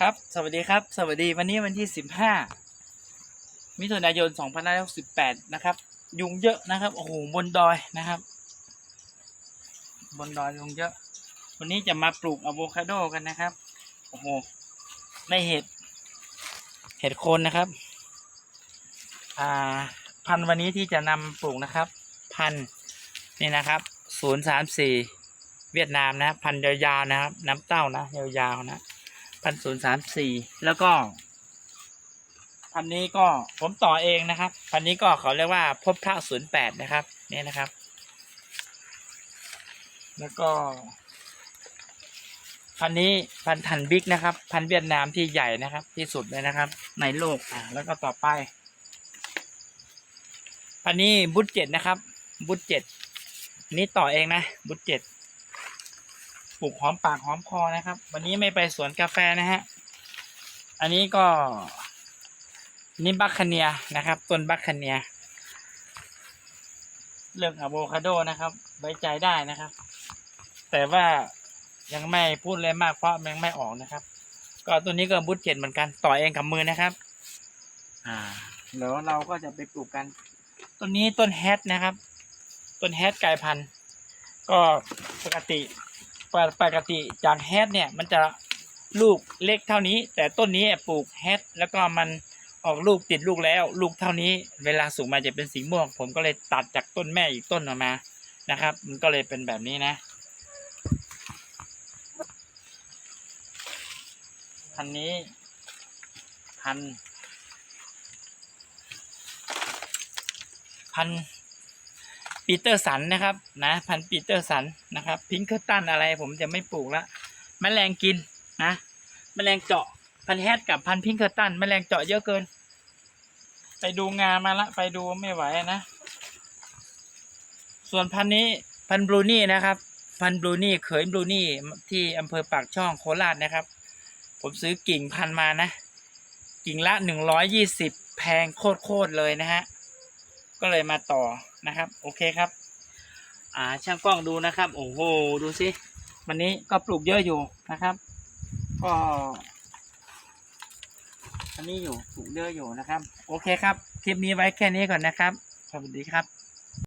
ครับ สวัสดีครับ สวัสดีวันนี้วันที่สิบห้ามิถุนายนสองพันห้าร้อยสิบแปดนะครับ ยุงเยอะนะครับ โอ้โห บนดอยนะครับ บนดอยยุงเยอะ วันนี้จะมาปลูกอะโวคาโดกันนะครับ โอ้โห ได้เห็ด เห็ดโคนนะครับ อ่า พันวันนี้ที่จะนำปลูกนะครับ พันนี่นะครับ ศูนย์สามสี่ เวียดนามนะ พันยาวๆนะครับ น้ำเต้านะ ยาวๆนะ พันศูนย์สามสี่แล้วก็พันนี้ก็ผมต่อเองนะครับ พันนี้ก็เขาเรียกว่าพบพระศูนย์แปดนะครับนี่นะครับ แล้วก็ พันนี้พันธันบิ๊กนะครับ พันเวียดนามที่ใหญ่นะครับ ที่สุดเลยนะครับ ในโลกอ่าแล้วก็ต่อไป พันนี้บุตเจ็ดนะครับ บุตเจ็ดนี่ต่อเองนะ บุตเจ็ด ปลูกหอมปากหอมคอนะครับ วันนี้ไม่ไปสวนกาแฟนะฮะ อันนี้ก็นี่บัคคาเนียนะครับต้นบัคคาเนีย เรื่องอะโวคาโดนะครับ ไว้ใจได้นะครับ แต่ว่ายังไม่พูดเลยมากเพราะมันยังไม่ออกนะครับ ก็ตัวนี้ก็บุตเจ็ดเหมือนกันต่อเองกับมือนะครับ อ่าแล้วเราก็จะไปปลูกกันต้นนี้ต้นแฮทนะครับ ต้นแฮทกลายพันธุ์ก็ปกติ ปกติจากแฮทเนี่ยมันจะลูกเล็กเท่านี้ แต่ต้นนี้ปลูกแฮทแล้วก็มันออกลูกติดลูกแล้ว ลูกเท่านี้ เวลาสุกมาจะเป็นสีม่วง ผมก็เลยตัดจากต้นแม่อีกต้นออกมานะครับ มันก็เลยเป็นแบบนี้นะพันนี้พันพัน ปีเตอร์สันนะครับนะพันปีเตอร์สันนะครับ พิงค์เคอร์ตันอะไรผมจะไม่ปลูกละแมลงกินนะแมลงเจาะพันแฮดกับพันพิงค์เคอร์ตันแมลงเจาะเยอะเกิน ไปดูงามาละ ไปดูไม่ไหวนะ ส่วนพันนี้พันบลูนี่นะครับ พันบลูนี่เขยบลูนี่ที่อำเภอปากช่องโคราชนะครับ ผมซื้อกิ่งพันมานะ กิ่งละหนึ่งร้อยยี่สิบแพงโคตรๆเลยนะฮะ ก็เลยมาต่อนะครับ โอเคครับ อ่าช่างกล้องดูนะครับ โอ้โหดูสิวันนี้ก็ปลูกเยอะอยู่นะครับ ก็อันนี้อยู่ปลูกเยอะอยู่นะครับ โอเคครับ คลิปนี้ไว้แค่นี้ก่อนนะครับ สวัสดีครับ